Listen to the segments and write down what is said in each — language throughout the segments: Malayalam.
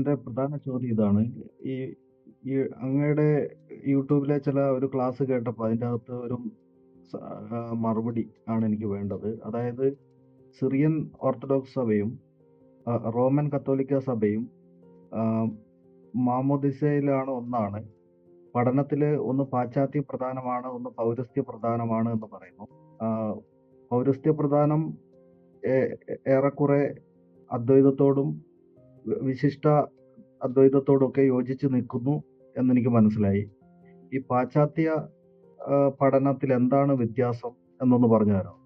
എന്റെ പ്രധാന ചോദ്യം ഇതാണ്. ഈ ഈ അങ്ങയുടെ യൂട്യൂബിലെ ചില ഒരു ക്ലാസ് കേട്ടപ്പോൾ കേട്ടപ്പോ അതിന്റകത്ത് ഒരു മറുപടി ആണ് എനിക്ക് വേണ്ടത്. അതായത് സിറിയൻ ഓർത്തഡോക്സ് സഭയും, റോമൻ കത്തോലിക്ക സഭയും ആഹ് മാമോദിസയിലാണ് ഒന്നാണ്. പഠനത്തിൽ ഒന്ന് പാശ്ചാത്യ പ്രധാനമാണ്, ഒന്ന് പൗരസ്ത്യ പ്രധാനമാണ് എന്ന് പറയുന്നു. പൗരസ്ത്യ പ്രധാനം ഏറെക്കുറെ അദ്വൈതത്തോടും വിശിഷ്ട അദ്വൈതത്തോടും ഒക്കെ യോജിച്ച് നിൽക്കുന്നു എന്നെനിക്ക് മനസ്സിലായി. ഈ പാശ്ചാത്യ പഠനത്തിൽ എന്താണ് വ്യത്യാസം എന്നൊന്ന് പറഞ്ഞു തരാം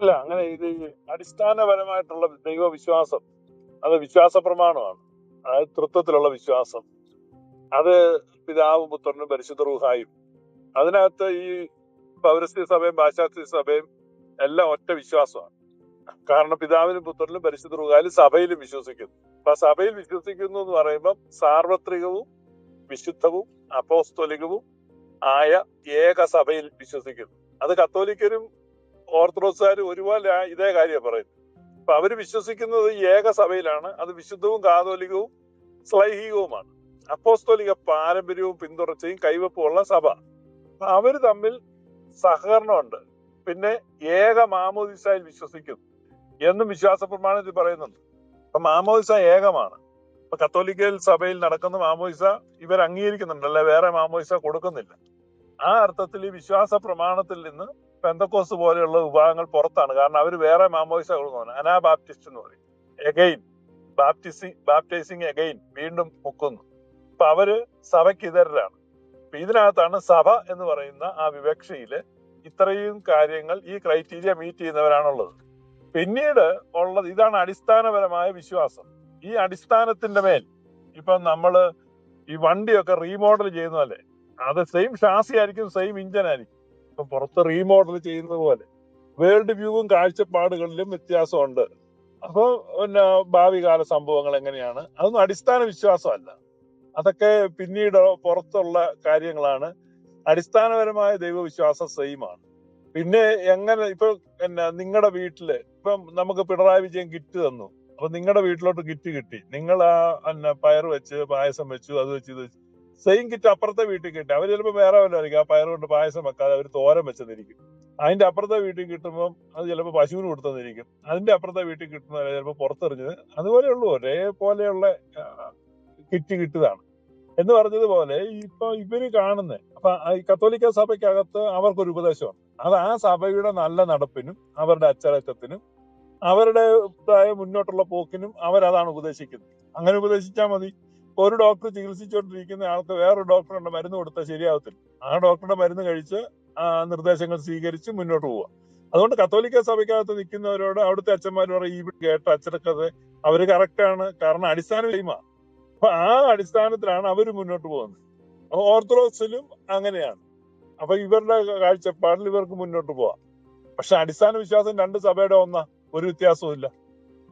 അല്ല അങ്ങനെ ഇത് അടിസ്ഥാനപരമായിട്ടുള്ള ദൈവവിശ്വാസം അത് വിശ്വാസ പ്രമാണമാണ്. അതായത് തൃത്വത്തിലുള്ള വിശ്വാസം. അത് പിതാവും പുത്രനും പരിശുദ്ധ റൂഹായും. അതിനകത്ത് ഈ പൗരസ്ത്യ സഭയും പാശ്ചാത്യ സഭയും എല്ലാം ഒറ്റ വിശ്വാസമാണ്. കാരണം പിതാവിനും പുത്രനും പരിശുദ്ധ റൂഹായാലും സഭയിലും വിശ്വസിക്കുന്നു. അപ്പൊ സഭയിൽ വിശ്വസിക്കുന്നു എന്ന് പറയുമ്പം സാർവത്രികവും വിശുദ്ധവും അപ്പോസ്തോലികവും ആയ ഏക സഭയിൽ വിശ്വസിക്കുന്നു. അത് കത്തോലിക്കരും ഓർത്തഡോക്സുകാരും ഒരുപോലെ ഇതേ കാര്യം പറയുന്നത്. അപ്പൊ അവർ വിശ്വസിക്കുന്നത് ഏക സഭയിലാണ്. അത് വിശുദ്ധവും കാതോലികവും സ്ലൈഹികവുമാണ് അപ്പോസ്തോലിക പാരമ്പര്യവും പിന്തുടർച്ചയും കൈവപ്പുമുള്ള സഭ. അപ്പൊ അവർ തമ്മിൽ സഹകരണമുണ്ട്. പിന്നെ ഏക മാമോദിസായിൽ വിശ്വസിക്കുന്നു എന്നും വിശ്വാസ പ്രമാണത്തിൽ പറയുന്നുണ്ട്. അപ്പൊ മാമോദിസ ഏകമാണ്. ഇപ്പൊ കത്തോലിക്കൽ സഭയിൽ നടക്കുന്ന മാമോദിസ ഇവർ അംഗീകരിക്കുന്നുണ്ട്. അല്ലെ വേറെ മാമോദിസ കൊടുക്കുന്നില്ല. ആ അർത്ഥത്തിൽ ഈ വിശ്വാസ പ്രമാണത്തിൽ നിന്ന് പെന്തക്കോസ് പോലെയുള്ള വിഭാഗങ്ങൾ പുറത്താണ്. കാരണം അവർ വേറെ മാമോയിസ കൊടുക്കുന്നു. അനാബാപ്റ്റിസ്റ്റ് എന്ന് പറയും. എഗെയിൻ ബാപ്റ്റിസിങ് ബാപ്റ്റൈസിങ് എഗെയിൻ വീണ്ടും മുക്കുന്നു. അപ്പൊ അവർ സഭയ്ക്ക് ഇതരരാണ്. അപ്പൊ ഇതിനകത്താണ് സഭ എന്ന് പറയുന്ന ആ വിവക്ഷയിൽ ഇത്രയും കാര്യങ്ങൾ ഈ ക്രൈറ്റീരിയ മീറ്റ് ചെയ്യുന്നവരാണുള്ളത്. പിന്നീട് ഉള്ളത് ഇതാണ് അടിസ്ഥാനപരമായ വിശ്വാസം. ഈ അടിസ്ഥാനത്തിന്റെ മേൽ ഇപ്പൊ നമ്മൾ ഈ വണ്ടിയൊക്കെ റീമോഡൽ ചെയ്യുന്നതല്ലേ അത് സെയിം ഷാസി ആയിരിക്കും സെയിം ഇഞ്ചൻ ആയിരിക്കും. ഇപ്പൊ പുറത്ത് റീമോഡൽ ചെയ്യുന്നത് പോലെ വേൾഡ് വ്യൂവും കാഴ്ചപ്പാടുകളിലും വ്യത്യാസമുണ്ട്. അപ്പൊ പിന്നെ ഭാവി കാല സംഭവങ്ങൾ എങ്ങനെയാണ് അതൊന്നും അടിസ്ഥാന വിശ്വാസമല്ല. അതൊക്കെ പിന്നീട് പുറത്തുള്ള കാര്യങ്ങളാണ്. അടിസ്ഥാനപരമായ ദൈവവിശ്വാസം സെയിമാണ്. പിന്നെ എങ്ങനെ ഇപ്പൊ എന്നാ നിങ്ങളുടെ വീട്ടിൽ ഇപ്പം നമുക്ക് പിണറായി വിജയൻ കിറ്റ് തന്നു. അപ്പൊ നിങ്ങളുടെ വീട്ടിലോട്ട് കിറ്റ് കിട്ടി. നിങ്ങൾ ആ എന്നാ പയറ് വെച്ച് പായസം വെച്ചു അത് വെച്ച് ഇത് വെച്ചു സെയിം കിറ്റ് അപ്പുറത്തെ വീട്ടിൽ കിട്ടി. അവർ ചിലപ്പോ വേറെ വല്ലതായിരിക്കും ആ പയറ് കൊണ്ട് പായസം വെക്കാതെ അവർ തോരൻ വെച്ചെന്നിരിക്കും. അതിന്റെ അപ്പുറത്തെ വീട്ടിൽ കിട്ടുമ്പോൾ അത് ചിലപ്പോൾ പശുവിന് കൊടുത്തെന്നിരിക്കും. അതിന്റെ അപ്പുറത്തെ വീട്ടിൽ കിട്ടുന്ന ചിലപ്പോൾ പുറത്തെറിഞ്ഞത് അതുപോലെയുള്ളൂ ഒരേപോലെയുള്ള കിറ്റ് കിട്ടിയതാണ്. എന്ന് പറഞ്ഞതുപോലെ ഇപ്പൊ ഇവർ കാണുന്നത് അപ്പൊ ഈ കത്തോലിക്ക സഭയ്ക്കകത്ത് അവർക്കൊരു ഉപദേശമുണ്ട്. അത് ആ സഭയുടെ നല്ല നടപ്പിനും അവരുടെ അച്ചടക്കത്തിനും അവരുടെ മുന്നോട്ടുള്ള പോക്കിനും അവരതാണ് ഉപദേശിക്കുന്നത്. അങ്ങനെ ഉപദേശിച്ചാൽ മതി. ഒരു ഡോക്ടർ ചികിത്സിച്ചുകൊണ്ടിരിക്കുന്ന ആൾക്ക് വേറൊരു ഡോക്ടറുടെ മരുന്ന് കൊടുത്താൽ ശരിയാവത്തില്ല. ആ ഡോക്ടറുടെ മരുന്ന് കഴിച്ച് നിർദ്ദേശങ്ങൾ സ്വീകരിച്ച് മുന്നോട്ട് പോവുക. അതുകൊണ്ട് കത്തോലിക്ക സഭയ്ക്കകത്ത് നിൽക്കുന്നവരോട് അവിടുത്തെ അച്ഛന്മാർ പറയും ഈ കേട്ട അച്ചടക്കത്തെ അവർ കറക്റ്റാണ്. കാരണം അടിസ്ഥാന സെയിമാ. അപ്പൊ ആ അടിസ്ഥാനത്തിലാണ് അവർ മുന്നോട്ട് പോകുന്നത്. ഓർത്തഡോക്സിലും അങ്ങനെയാണ്. അപ്പൊ ഇവരുടെ കാഴ്ചപ്പാടിൽ ഇവർക്ക് മുന്നോട്ട് പോവാം. പക്ഷെ അടിസ്ഥാന വിശ്വാസം രണ്ട് സഭയുടെ ഒന്ന ഒരു വ്യത്യാസവും ഇല്ല.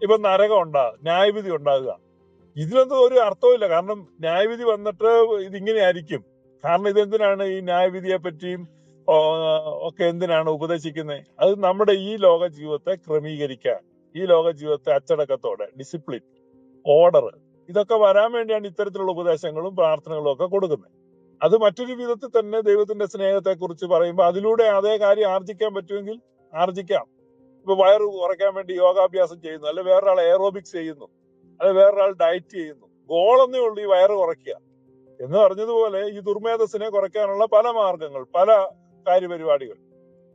ഇപ്പൊ നരകം ഉണ്ടാകുക ന്യായവിധി ഉണ്ടാകുക. ഇതിനൊന്നും ഒരു അർത്ഥവുമില്ല. കാരണം ന്യായവിധി വന്നിട്ട് ഇതിങ്ങനെ ആയിരിക്കും. കാരണം ഇതെന്തിനാണ് ഈ ന്യായവിധിയെ പറ്റിയും ഒക്കെ എന്തിനാണ് ഉപദേശിക്കുന്നത്? അത് നമ്മുടെ ഈ ലോക ജീവിതത്തെ ക്രമീകരിക്കാൻ, ഈ ലോക ജീവിതത്തെ അച്ചടക്കത്തോടെ ഡിസിപ്ലിൻ, ഓർഡർ ഇതൊക്കെ വരാൻ വേണ്ടിയാണ് ഇത്തരത്തിലുള്ള ഉപദേശങ്ങളും പ്രാർത്ഥനകളും ഒക്കെ കൊടുക്കുന്നത്. അത് മറ്റൊരു വിധത്തിൽ തന്നെ ദൈവത്തിന്റെ സ്നേഹത്തെ കുറിച്ച് പറയുമ്പോൾ അതിലൂടെ അതേ കാര്യം ആർജിക്കാൻ പറ്റുമെങ്കിൽ ആർജിക്കാം. ഇപ്പൊ വയറ് കുറയ്ക്കാൻ വേണ്ടി യോഗാഭ്യാസം ചെയ്യുന്നു. അല്ലെ വേറൊരാൾ എയറോബിക്സ് ചെയ്യുന്നു. അല്ലെ വേറൊരാൾ ഡയറ്റ് ചെയ്യുന്നു. ഗോളൊന്നേ ഉള്ളൂ ഈ വയറ് കുറയ്ക്കുക. എന്ന് പറഞ്ഞതുപോലെ ഈ ദുർമേധസ്സിനെ കുറയ്ക്കാനുള്ള പല മാർഗങ്ങൾ, പല കാര്യപരിപാടികൾ.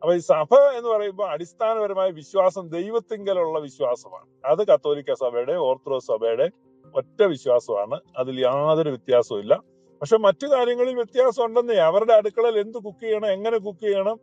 അപ്പൊ ഈ സഭ എന്ന് പറയുമ്പോൾ അടിസ്ഥാനപരമായ വിശ്വാസം ദൈവത്തിങ്കലുള്ള വിശ്വാസമാണ്. അത് കത്തോലിക്ക സഭയുടെ ഓർത്തഡോക്സ് സഭയുടെ ഒറ്റ വിശ്വാസമാണ്. അതിൽ യാതൊരു വ്യത്യാസവും. പക്ഷെ മറ്റു കാര്യങ്ങളിൽ വ്യത്യാസം ഉണ്ടെന്നേ. അവരുടെ അടുക്കളയിൽ എന്ത് കുക്ക് ചെയ്യണം, എങ്ങനെ കുക്ക് ചെയ്യണം.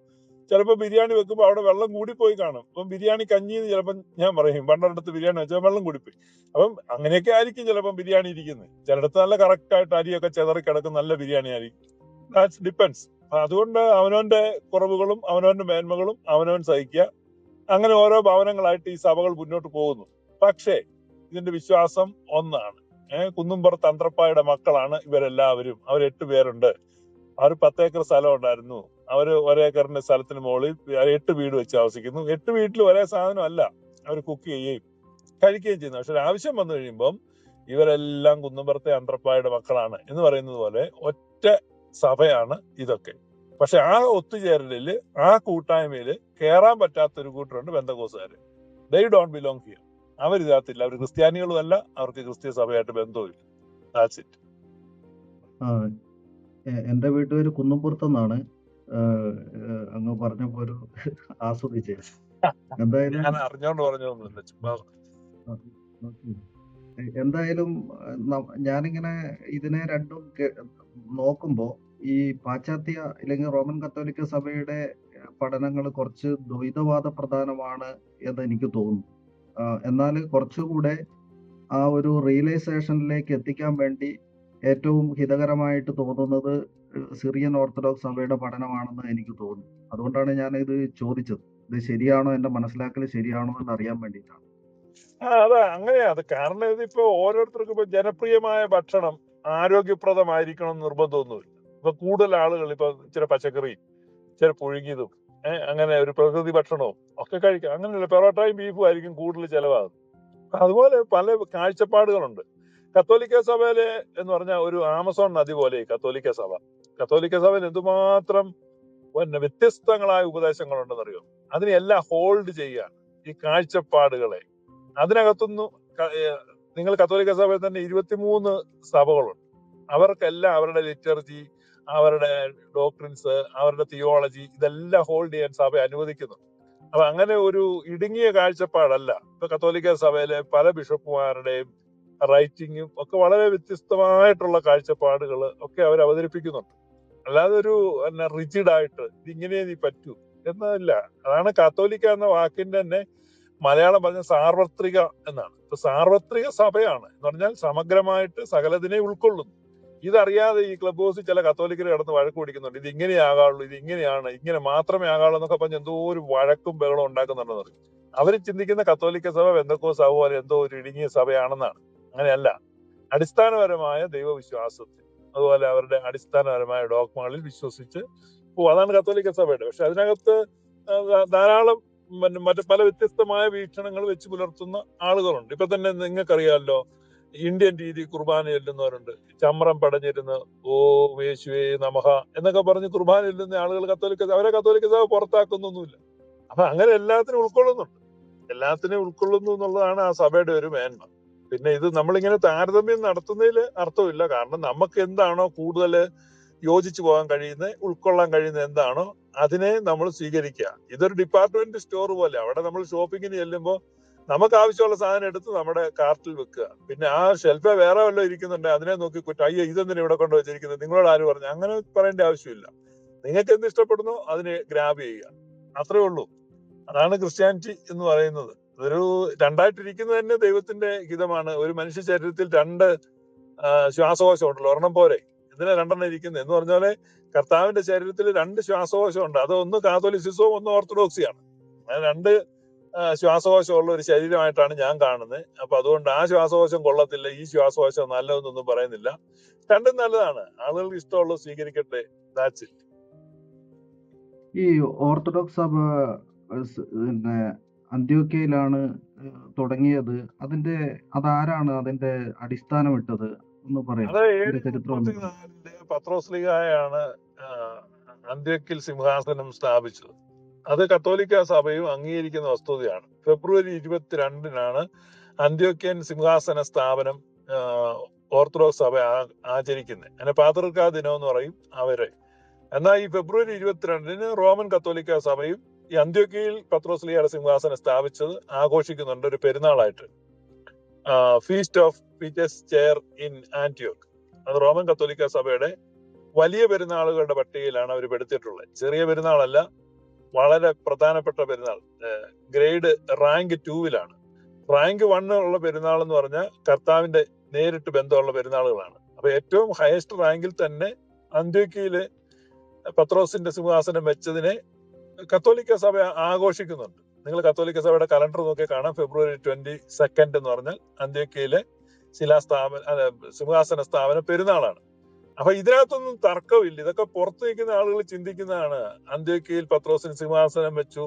ചിലപ്പോൾ ബിരിയാണി വെക്കുമ്പോൾ അവിടെ വെള്ളം കൂടിപ്പോയി കാണും. അപ്പം ബിരിയാണി കഞ്ഞി എന്ന് ചിലപ്പം ഞാൻ പറയും. പണ്ടടുത്ത് ബിരിയാണി വെച്ചാൽ വെള്ളം കൂടിപ്പോയി. അപ്പം അങ്ങനെയൊക്കെ ആയിരിക്കും ചിലപ്പം ബിരിയാണി ഇരിക്കുന്നത്. ചിലയിടത്ത് നല്ല കറക്റ്റ് ആയിട്ട് അരിയൊക്കെ ചെതറി കിടക്കും നല്ല ബിരിയാണി ആയിരിക്കും. ദാറ്റ്സ് ഡിപ്പെൻസ് അതുകൊണ്ട് അവനവന്റെ കുറവുകളും അവനവന്റെ മേന്മകളും അവനവൻ സഹിക്കുക. അങ്ങനെ ഓരോ ഭവനങ്ങളായിട്ട് ഈ സഭകൾ മുന്നോട്ട് പോകുന്നു. പക്ഷേ ഇതിന്റെ വിശ്വാസം ഒന്നാണ്. കുന്നുംപുറത്ത് തന്ത്രപ്പായുടെ മക്കളാണ് ഇവരെല്ലാവരും. അവർ എട്ട് പേരുണ്ട്. അവർ പത്തേക്കർ സ്ഥലം ഉണ്ടായിരുന്നു. അവർ ഒരേക്കറിന്റെ സ്ഥലത്തിന് മുകളിൽ എട്ട് വീട് വെച്ച് താമസിക്കുന്നു. എട്ട് വീട്ടിൽ ഒരേ സാധനം അല്ല അവർ കുക്ക് ചെയ്യുകയും കഴിക്കുകയും ചെയ്യുന്നു പക്ഷെ ആവശ്യം വന്നു കഴിയുമ്പം ഇവരെല്ലാം കുന്നുംപുറത്തെ അന്ത്രപ്പായുടെ മക്കളാണ് എന്ന് പറയുന്നത് പോലെ ഒറ്റ സഭയാണ് ഇതൊക്കെ പക്ഷെ ആ ഒത്തുചേരലിൽ ആ കൂട്ടായ്മയിൽ കയറാൻ പറ്റാത്ത ഒരു കൂട്ടരുണ്ട് ബന്ധകോസുകാര് ദൈ ഡോണ്ട് ബിലോങ് ഹിയർ അവർ ഇതിനകത്തില്ല അവർ ക്രിസ്ത്യാനികളും അല്ല അവർക്ക് ക്രിസ്ത്യ സഭയായിട്ട് ബന്ധവുമില്ല. ദാറ്റ്സ് ഇറ്റ് എന്റെ വീട്ടുപേര് ഒരു ആഹ് അങ്ങ് പറഞ്ഞപ്പോ ഒരു ആസ്വദിച്ചേ. എന്തായാലും ഞാൻ അറിഞ്ഞോണ്ട് ചുമ്മാ എന്തായാലും ഞാനിങ്ങനെ ഇതിനെ രണ്ടും നോക്കുമ്പോ ഈ പാശ്ചാത്യ അല്ലെങ്കിൽ റോമൻ കത്തോലിക്ക സഭയുടെ പഠനങ്ങൾ കുറച്ച് ദ്വൈതവാദ പ്രധാനമാണ് എന്ന് എനിക്ക് തോന്നുന്നു. എന്നാൽ കുറച്ചുകൂടെ ആ ഒരു റിയലൈസേഷനിലേക്ക് എത്തിക്കാൻ വേണ്ടി ഏറ്റവും ഹിതകരമായിട്ട് തോന്നുന്നത് സിറിയൻ ഓർത്തഡോക്സ് സഭയുടെ പഠനമാണെന്ന് എനിക്ക് തോന്നുന്നു. അതുകൊണ്ടാണ് ഞാൻ ഇത് ചോദിച്ചത്. ഇത് ശരിയാണോ? എന്റെ മനസ്സിലാക്കൽ ശരിയാണോ എന്ന് അറിയാൻ വേണ്ടിയിട്ടാണ്. അതെ അങ്ങനെയാ. അത് കാരണം ഇതിപ്പോ ഓരോരുത്തർക്കും ഇപ്പൊ ജനപ്രിയമായ ഭക്ഷണം ആരോഗ്യപ്രദമായിരിക്കണം നിർബന്ധമൊന്നുമില്ല. ഇപ്പൊ കൂടുതൽ ആളുകൾ ഇപ്പൊ ചില പച്ചക്കറി ചില പുഴുങ്ങിയതും ഏഹ് അങ്ങനെ ഒരു പ്രകൃതി ഭക്ഷണവും ഒക്കെ കഴിക്കാം. അങ്ങനെയല്ല പെറോട്ടയും ബീഫും ആയിരിക്കും കൂടുതൽ ചെലവാകുന്നത്. അതുപോലെ പല കാഴ്ചപ്പാടുകളുണ്ട്. കത്തോലിക്ക സഭയിലെ എന്ന് പറഞ്ഞാൽ ഒരു ആമസോൺ നദി പോലെ കത്തോലിക്ക സഭ. കത്തോലിക്ക സഭയിൽ എന്തുമാത്രം പിന്നെ വ്യത്യസ്തങ്ങളായ ഉപദേശങ്ങളുണ്ടെന്നറിയോ? അതിനെല്ലാം ഹോൾഡ് ചെയ്യാൻ ഈ കാഴ്ചപ്പാടുകളെ. അതിനകത്തുനിന്ന് നിങ്ങൾ കത്തോലിക്ക സഭയിൽ തന്നെ ഇരുപത്തിമൂന്ന് സഭകളുണ്ട്. അവർക്കെല്ലാം അവരുടെ ലിറ്റർജി അവരുടെ ഡോക്ട്രിൻസ് അവരുടെ തിയോളജി ഇതെല്ലാം ഹോൾഡ് ചെയ്യാൻ സഭ അനുവദിക്കുന്നു. അപ്പൊ അങ്ങനെ ഒരു ഇടുങ്ങിയ കാഴ്ചപ്പാടല്ല. ഇപ്പൊ കത്തോലിക്ക സഭയിലെ പല ബിഷപ്പുമാരുടെയും റൈറ്റിങ്ങും ഒക്കെ വളരെ വ്യത്യസ്തമായിട്ടുള്ള കാഴ്ചപ്പാടുകൾ ഒക്കെ അവർ അവതരിപ്പിക്കുന്നുണ്ട്. അല്ലാതെ ഒരു എന്നാ റിജിഡ് ആയിട്ട് ഇതിങ്ങനെ നീ പറ്റൂ എന്നല്ല. അതാണ് കാത്തോലിക്ക എന്ന വാക്കിന്റെ തന്നെ മലയാളം പറഞ്ഞ സാർവത്രിക എന്നാണ്. ഇപ്പൊ സാർവത്രിക സഭയാണ്. എന്ന് പറഞ്ഞാൽ സമഗ്രമായിട്ട് സകലതിനെ ഉൾക്കൊള്ളുന്നു. ഇതറിയാതെ ഈ ക്ലബ് ഹൗസിൽ ചില കത്തോലിക്കർ കിടന്ന് വഴക്ക് പിടിക്കുന്നുണ്ട്. ഇത് ഇങ്ങനെ ആകാവുള്ളൂ ഇത് ഇങ്ങനെയാണ് ഇങ്ങനെ മാത്രമേ ആകാവുള്ളൂ എന്നൊക്കെ പറഞ്ഞ് എന്തോ ഒരു വഴക്കും ബഹളം ഉണ്ടാക്കുന്നുണ്ടെന്ന് അവർ ചിന്തിക്കുന്ന കത്തോലിക്ക സഭ എന്തൊക്കെ സഭ പോലെ എന്തോ ഒരു ഇടുങ്ങിയ സഭയാണെന്നാണ്. അങ്ങനെയല്ല. അടിസ്ഥാനപരമായ ദൈവവിശ്വാസത്തിൽ അതുപോലെ അവരുടെ അടിസ്ഥാനപരമായ ഡോക്മകളിൽ വിശ്വസിച്ച് ഓ അതാണ് കത്തോലിക്ക സഭയുടെ. പക്ഷെ അതിനകത്ത് ധാരാളം മറ്റു പല വ്യത്യസ്തമായ വീക്ഷണങ്ങൾ വെച്ച് പുലർത്തുന്ന ആളുകളുണ്ട്. ഇപ്പൊ തന്നെ നിങ്ങൾക്കറിയാമല്ലോ ഇന്ത്യൻ രീതി കുർബാന ചെല്ലുന്നവരുണ്ട് ചമ്രം പടഞ്ഞിരുന്ന് ഓ യേശുവേ നമഹ എന്നൊക്കെ പറഞ്ഞ് കുർബാന ചെല്ലുന്ന ആളുകൾ കത്തോലിക്ക അവരെ കത്തോലിക്ക സഭ പുറത്താക്കുന്നൊന്നുമില്ല. അപ്പൊ അങ്ങനെ എല്ലാത്തിനും ഉൾക്കൊള്ളുന്നുണ്ട്. എല്ലാത്തിനും ഉൾക്കൊള്ളുന്നു എന്നുള്ളതാണ് ആ സഭയുടെ ഒരു മേന്മ. പിന്നെ ഇത് നമ്മളിങ്ങനെ താരതമ്യം നടത്തുന്നതിൽ അർത്ഥമില്ല. കാരണം നമുക്ക് എന്താണോ കൂടുതൽ യോജിച്ചു പോകാൻ കഴിയുന്നത് ഉൾക്കൊള്ളാൻ കഴിയുന്ന എന്താണോ അതിനെ നമ്മൾ സ്വീകരിക്കുക. ഇതൊരു ഡിപ്പാർട്ട്മെന്റ് സ്റ്റോർ പോലെ. അവിടെ നമ്മൾ ഷോപ്പിങ്ങിന് ചെല്ലുമ്പോൾ നമുക്ക് ആവശ്യമുള്ള സാധനം എടുത്ത് നമ്മുടെ കാർട്ടിൽ വെക്കുക. പിന്നെ ആ ഷെൽഫ് വേറെ വല്ലതും ഇരിക്കുന്നുണ്ട് അതിനെ നോക്കി കുറ്റം. അയ്യോ ഇതെന്തിനാ ഇവിടെ കൊണ്ട് വെച്ചിരിക്കുന്നത്? നിങ്ങളോട് ആര് പറഞ്ഞു? അങ്ങനെ പറയേണ്ട ആവശ്യമില്ല. നിങ്ങൾക്ക് എന്ത് ഇഷ്ടപ്പെടുന്നു അതിനെ ഗ്രാബ് ചെയ്യുക. അത്രേ ഉള്ളൂ. അതാണ് ക്രിസ്ത്യാനിറ്റി എന്ന് പറയുന്നത്. അതൊരു രണ്ടായിട്ടിരിക്കുന്നത് തന്നെ ദൈവത്തിന്റെ ഹിതമാണ്. ഒരു മനുഷ്യ ശരീരത്തിൽ രണ്ട് ശ്വാസകോശം ഉണ്ടല്ലോ ഒരെണ്ണം പോരെ. എന്തിനാ രണ്ടെണ്ണം ഇരിക്കുന്നത്? എന്ന് പറഞ്ഞാൽ കർത്താവിന്റെ ശരീരത്തിൽ രണ്ട് ശ്വാസകോശം ഉണ്ട് അത് ഒന്ന് കാത്തോലിസിസവും ഒന്ന് ഓർത്തഡോക്സിയാണ്. അങ്ങനെ രണ്ട് ശ്വാസകോശമുള്ള ഒരു ശരീരമായിട്ടാണ് ഞാൻ കാണുന്നത്. അപ്പൊ അതുകൊണ്ട് ആ ശ്വാസകോശം കൊള്ളത്തില്ല ഈ ശ്വാസകോശം നല്ലതെന്നൊന്നും പറയുന്നില്ല. രണ്ടും നല്ലതാണ്. ആളുകൾക്ക് ഇഷ്ടമുള്ളത് സ്വീകരിക്കട്ടെ. ദാറ്റ്സ് ഇറ്റ് ഈ ഓർത്തഡോക്സ് സഭ പിന്നെ അന്ത്യോക്കയിലാണ് തുടങ്ങിയത്. അതിന്റെ അതാരാണ് അതിന്റെ അടിസ്ഥാനം ഇട്ടത് എന്ന് പറയാം. പത്രോസ്ലിഹായാണ് അന്ത്യക്കിൽ സിംഹാസനം സ്ഥാപിച്ചത്. അത് കത്തോലിക്ക സഭയും അംഗീകരിക്കുന്ന വസ്തുതയാണ്. ഫെബ്രുവരി ഇരുപത്തിരണ്ടിനാണ് അന്ത്യോക്യൻ സിംഹാസന സ്ഥാപനം ഓർത്തഡോക്സ് സഭ ആചരിക്കുന്നത്. അതിന് പാതൃക്കാ ദിനം എന്ന് പറയും അവരെ. എന്നാൽ ഈ ഫെബ്രുവരി ഇരുപത്തിരണ്ടിന് റോമൻ കത്തോലിക്ക സഭയും ഈ അന്ത്യോക്യയിൽ പത്രോസ്ലിയുടെ സിംഹാസനം സ്ഥാപിച്ചത് ആഘോഷിക്കുന്നുണ്ട് ഒരു പെരുന്നാളായിട്ട്. Feast of Peter's chair in ആന്റിയോക്ക് അത് റോമൻ കത്തോലിക്ക സഭയുടെ വലിയ പെരുന്നാളുകളുടെ പട്ടികയിലാണ് അവർ പെടുത്തിയിട്ടുള്ളത്. ചെറിയ പെരുന്നാളല്ല വളരെ പ്രധാനപ്പെട്ട പെരുന്നാൾ. ഗ്രേഡ് റാങ്ക് ടൂവിലാണ്. റാങ്ക് വണ്ണുള്ള പെരുന്നാൾ എന്ന് പറഞ്ഞാൽ കർത്താവിന്റെ നേരിട്ട് ബന്ധമുള്ള പെരുന്നാളുകളാണ്. അപ്പൊ ഏറ്റവും ഹയസ്റ്റ് റാങ്കിൽ തന്നെ അന്ത്യക്കിയിൽ പത്രോസിന്റെ സിംഹാസനം വെച്ചതിനെ കത്തോലിക്ക സഭ ആഘോഷിക്കുന്നുണ്ട്. നിങ്ങൾ കത്തോലിക്ക സഭയുടെ കലണ്ടർ നോക്കി കാണാം. ഫെബ്രുവരി ട്വന്റി സെക്കൻഡ് എന്ന് പറഞ്ഞാൽ അന്ത്യക്കിയിലെ ശിലാസ്ഥാപന സിംഹാസന സ്ഥാപന പെരുന്നാളാണ്. അപ്പൊ ഇതിനകത്തൊന്നും തർക്കമില്ല. ഇതൊക്കെ പുറത്തു നിൽക്കുന്ന ആളുകൾ ചിന്തിക്കുന്നതാണ്. അന്ത്യോക്കയിൽ പത്രോസിന് സിംഹാസനം വെച്ചു.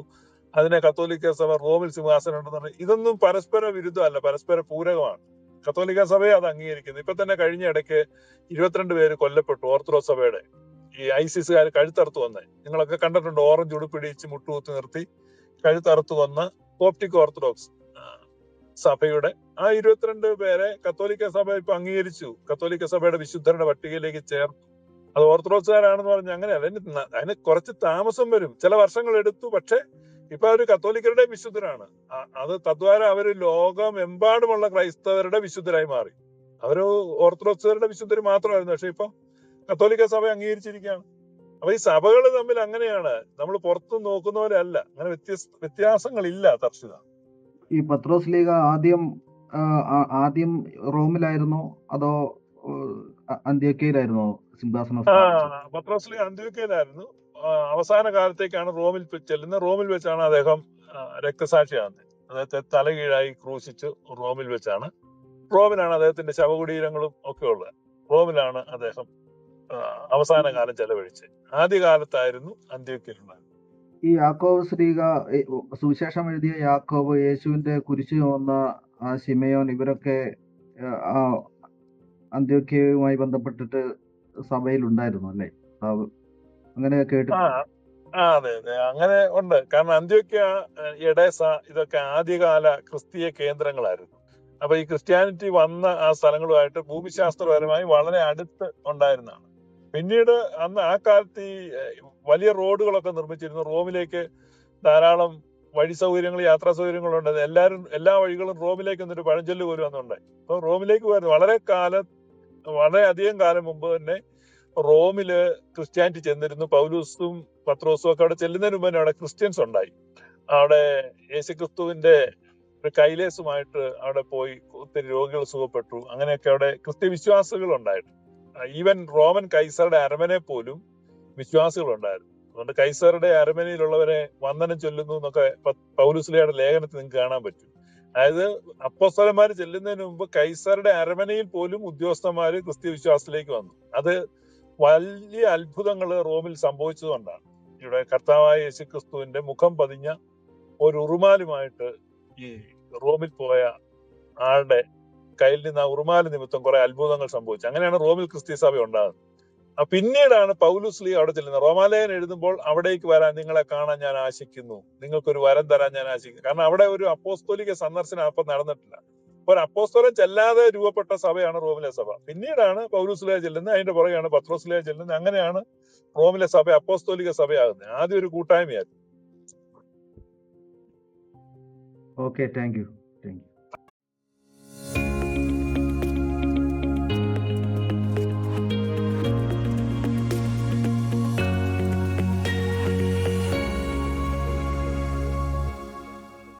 അതിനെ കത്തോലിക്ക സഭ റോമിൽ സിംഹാസനം ഉണ്ടെന്ന് പറഞ്ഞു ഇതൊന്നും പരസ്പര വിരുദ്ധമല്ല പരസ്പര പൂരകമാണ്. കത്തോലിക്ക സഭയെ അത് അംഗീകരിക്കുന്നു. ഇപ്പൊ തന്നെ കഴിഞ്ഞ ഇടയ്ക്ക് ഇരുപത്തിരണ്ട് പേര് കൊല്ലപ്പെട്ടു ഓർത്തഡോക്സ് സഭയുടെ. ഈ ഐസിസുകാർ കഴുത്തറുത്ത് വന്നേ നിങ്ങളൊക്കെ കണ്ടിട്ടുണ്ട് ഓറഞ്ച് ഉടുപ്പിടിച്ച് മുട്ടുകുത്തി നിർത്തി കഴുത്തറുത്ത് വന്ന കോപ്റ്റിക് ഓർത്തഡോക്സ് സഭയുടെ ആ ഇരുപത്തിരണ്ട് പേരെ കത്തോലിക്ക സഭ ഇപ്പൊ അംഗീകരിച്ചു. കത്തോലിക്ക സഭയുടെ വിശുദ്ധരുടെ പട്ടികയിലേക്ക് ചേർത്തു. അത് ഓർത്തഡോക്സുകാരാണെന്ന് പറഞ്ഞു അങ്ങനെയല്ല അതിന് അതിന് കുറച്ച് താമസം വരും. ചില വർഷങ്ങൾ എടുത്തു പക്ഷെ ഇപ്പൊ അവർ കത്തോലിക്കരുടെ വിശുദ്ധരാണ്. അത് തദ്വാര അവർ ലോകമെമ്പാടുമുള്ള ക്രൈസ്തവരുടെ വിശുദ്ധരായി മാറി. അവർ ഓർത്തഡോക്സുകാരുടെ വിശുദ്ധര് മാത്രമായിരുന്നു പക്ഷെ ഇപ്പൊ കത്തോലിക്ക സഭ അംഗീകരിച്ചിരിക്കുകയാണ്. അപ്പൊ ഈ സഭകൾ തമ്മിൽ അങ്ങനെയാണ്. നമ്മൾ പുറത്തു നോക്കുന്ന പോലെ അല്ല. അങ്ങനെ വ്യത്യസ്ത വ്യത്യാസങ്ങളില്ല തർഷിത ഈ പത്രോസ് ലീഗ ആദ്യം ആദ്യം റോമിലായിരുന്നോ? അതോ അന്ത്യക്കയിലായിരുന്നോ സിംഹാസനം പത്രോസ്ലി അന്ത്യോക്കയിലായിരുന്നു അവസാന കാലത്തേക്കാണ് റോമിൽ ചെല്ലുന്നത്. റോമിൽ വെച്ചാണ് അദ്ദേഹം രക്തസാക്ഷിയാകുന്നത്. അദ്ദേഹത്തെ തലകീഴായി ക്രൂശിച്ച് റോമിൽ വെച്ചാണ്. റോമിലാണ് അദ്ദേഹത്തിന്റെ ശവകുടീരങ്ങളും ഒക്കെ ഉള്ളത്. റോമിലാണ് അദ്ദേഹം അവസാന കാലം ചെലവഴിച്ചത്. ആദ്യകാലത്തായിരുന്നു അന്ത്യോക്കയിലുള്ളത് ഈ യാക്കോബ് ശ്രീക സുവിശേഷം എഴുതിയ യാക്കോബ് യേശുവിന്റെ കുരിശ് ചുമന്ന ശിമയോൻ ഇവരൊക്കെ അന്ത്യോക്യയുമായി ബന്ധപ്പെട്ടിട്ട് സഭയിൽ ഉണ്ടായിരുന്നു അല്ലേ അങ്ങനെ കേട്ടു ആ അതെ അതെ. അങ്ങനെ ഉണ്ട്. കാരണം അന്ത്യോക്യ എഡേസ ഇതൊക്കെ ആദ്യകാല ക്രിസ്തീയ കേന്ദ്രങ്ങളായിരുന്നു. അപ്പൊ ഈ ക്രിസ്ത്യാനിറ്റി വന്ന ആ സ്ഥലങ്ങളുമായിട്ട് ഭൂമിശാസ്ത്രപരമായി വളരെ അടുത്ത് ഉണ്ടായിരുന്നതാണ്. പിന്നീട് അന്ന് ആ കാലത്ത് ഈ വലിയ റോഡുകളൊക്കെ നിർമ്മിച്ചിരുന്നു. റോമിലേക്ക് ധാരാളം വഴി സൗകര്യങ്ങൾ യാത്രാ സൗകര്യങ്ങളുണ്ട്. എല്ലാവരും എല്ലാ വഴികളും റോമിലേക്ക് എന്നൊരു പഴഞ്ചൊല്ല് പോലും അന്നുണ്ടായി അപ്പൊ റോമിലേക്ക് പോയിരുന്നു വളരെ കാലം വളരെ അധികം കാലം മുമ്പ് തന്നെ റോമിൽ ക്രിസ്ത്യാനിറ്റി ചെന്നിരുന്നു. പൗലൂസും പത്രോസും ഒക്കെ അവിടെ ചെല്ലുന്നതിന് മുമ്പ് തന്നെ അവിടെ ക്രിസ്ത്യൻസ് ഉണ്ടായി. അവിടെ യേശുക്രിസ്തുവിന്റെ ഒരു കൈലേസുമായിട്ട് അവിടെ പോയി ഒത്തിരി രോഗികൾ സുഖപ്പെട്ടു. അങ്ങനെയൊക്കെ അവിടെ ക്രിസ്ത്യ വിശ്വാസികൾ ഉണ്ടായിരുന്നു ഈവൻ റോമൻ കൈസറുടെ അരമനെ പോലും വിശ്വാസികൾ ഉണ്ടായിരുന്നു അതുകൊണ്ട് കൈസറുടെ അരമനയിലുള്ളവരെ വന്ദനം ചൊല്ലുന്നു എന്നൊക്കെ പൗലുസ്ലിയുടെ ലേഖനത്തിൽ നിങ്ങൾക്ക് കാണാൻ പറ്റും. അതായത് അപ്പോസ്തലന്മാർ ചെല്ലുന്നതിന് മുമ്പ് കൈസറുടെ അരമനയിൽ പോലും ഉദ്യോഗസ്ഥന്മാര് ക്രിസ്ത്യ വിശ്വാസത്തിലേക്ക് വന്നു. അത് വലിയ അത്ഭുതങ്ങൾ റോമിൽ സംഭവിച്ചതുകൊണ്ടാണ്. ഇവിടെ കർത്താവായ യേശുക്രിസ്തുവിന്റെ മുഖം പതിഞ്ഞ ഒരു ഉറുമാലുമായിട്ട് ഈ റോമിൽ പോയ ആളുടെ കയ്യിൽ നിന്ന് ആ ഉറുമാൽ നിമിത്തം കുറെ അത്ഭുതങ്ങൾ സംഭവിച്ചു. അങ്ങനെയാണ് റോമിൽ ക്രിസ്ത്യ സഭ ഉണ്ടാകുന്നത്. പിന്നീടാണ് പൗലുസ്ലി അവിടെ ചെല്ലുന്നത്. റോമാലയൻ എഴുതുമ്പോൾ അവിടേക്ക് വരാൻ നിങ്ങളെ കാണാൻ ഞാൻ ആശിക്കുന്നു. നിങ്ങൾക്കൊരു വരം തരാൻ ഞാൻ ആശിക്കുന്നു. കാരണം അവിടെ ഒരു അപ്പോസ്തോലിക സന്ദർശനം അപ്പം നടന്നിട്ടില്ല. അപ്പൊ ഒരു അപ്പോസ്തോലൻ ചെല്ലാതെ രൂപപ്പെട്ട സഭയാണ് റോമിലെ സഭ. പിന്നീടാണ് പൗലുസ്ലിയ ചെല്ലുന്നത്. അതിന്റെ പുറകെയാണ് പത്രോസ്ലിയ ചെല്ലുന്നത്. അങ്ങനെയാണ് റോമിലെ സഭ അപ്പോസ്തോലിക സഭയാകുന്നത്. ആദ്യം ഒരു കൂട്ടായ്മയായിരുന്നു. Okay thank you